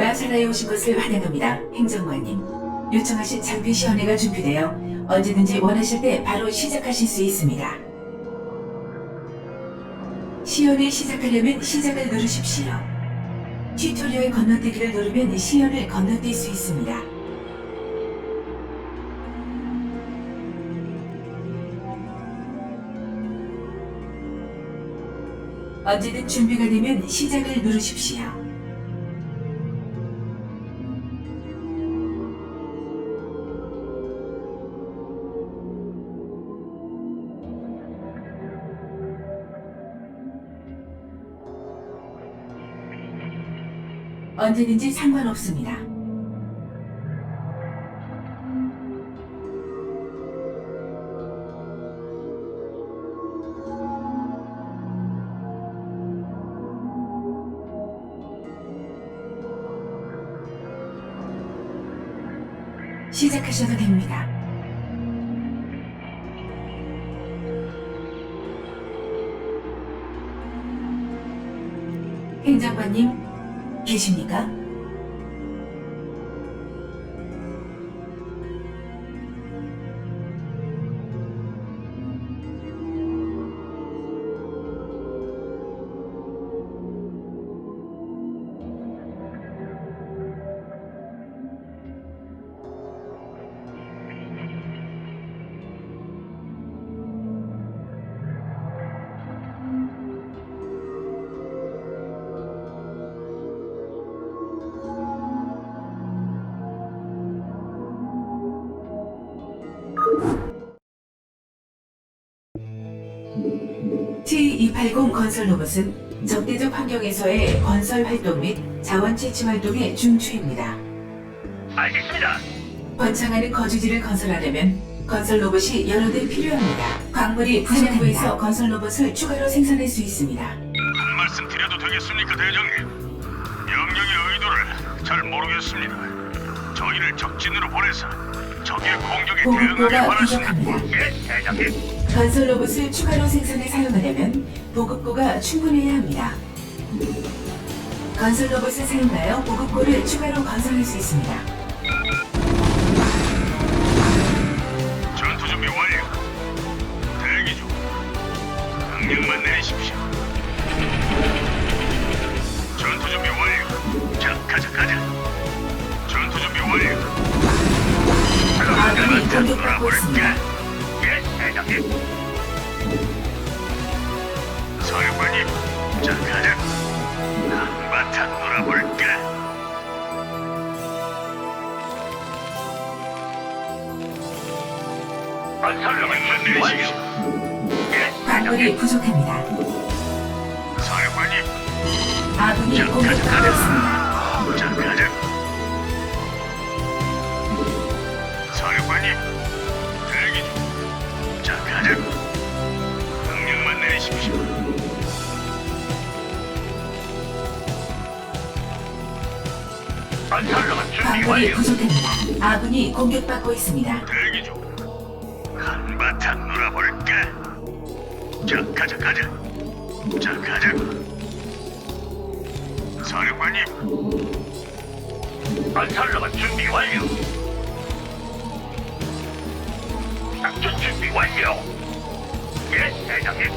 나라살라에 오신 것을 환영합니다, 행정관님. 요청하신 장비 시연회가 준비되어 언제든지 원하실 때 바로 시작하실 수 있습니다. 시연을 시작하려면 시작을 누르십시오. 튜토리얼 건너뛰기를 누르면 시연을 건너뛸 수 있습니다. 언제든 준비가 되면 시작을 누르십시오. 언제든지 상관없습니다. 시작하셔도 됩니다. 행정관님, 계십니까? T280 건설 로봇은 적대적 환경에서의 건설 활동 및 자원 채취 활동의 중추입니다. 알겠습니다. 번창하는 거주지를 건설하려면 건설 로봇이 여러 대 필요합니다. 광물이 부산부에서 건설 로봇을 추가로 생산할 수 있습니다. 한 말씀 드려도 되겠습니까, 대장님? 명령의 의도를 잘 모르겠습니다. 저희를 적진으로 보내서 적의 공격에 바라십니다. 부족합니다. 예, 대장님. 건설 로봇을 추가로 생산해 사용하려면 보급고가 충분해야 합니다. 건설 로봇을 사용하여 보급고를 추가로 건설할 수 있습니다. 전투 준비 완료. 대기 중. 명령만 내리십시오. 전투 준비 완료. 자, 가자, 가자. 전투 준비 완료. 아군이 공격받고 있습니다. 건설로만 내리십시오. 예, 광물이 부족합니다. 사령관님, 아군이 공격받고 있습니다. 자, 가자. 사령관님, 대기 중. 자, 가자. 명령만 내리십시오. 건설로만 준비 광물이 완료. 부족합니다. 아군이 공격받고 있습니다. 대기 중. 한바탕 놀아볼까? 자, 가자, 가자. 자, 가자. 사령관님. 건설로만 준비 완료. 작전 준비 완료. 예, 대장님.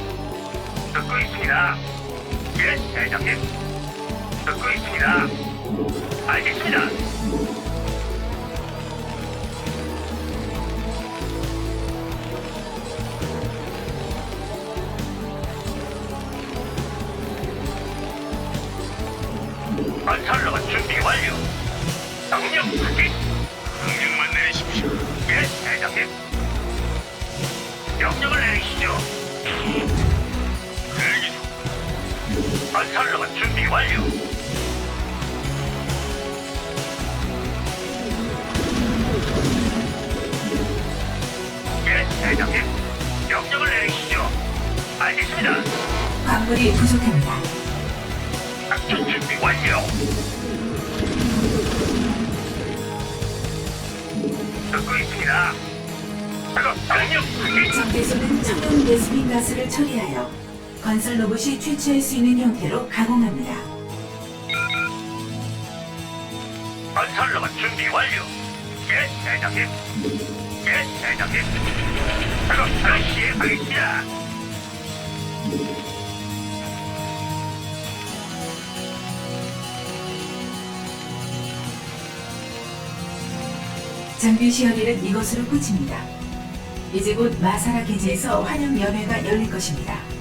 듣고 있습니다. 예, 대장님. 듣고 있습니다. 알겠습니다. 건설로만 준비 완료. 예, 대장님. 명령을 내리시죠. 알겠습니다. 광물이 부족합니다. 작전 준비 완료. 듣고 있습니다. 작업 확인. 적대소는 첨단 베스핀 가스를 처리하여 건설 로봇이 퇴치할 수 있는 형태로 가공합니다. 건설로만 준비 완료. 예, 대장님. 예, 대장님. 작업 바로 시행하겠습니다. 장비 시연일은 이것으로 끝입니다. 이제 곧 마사라 기지에서 환영 연회가 열릴 것입니다.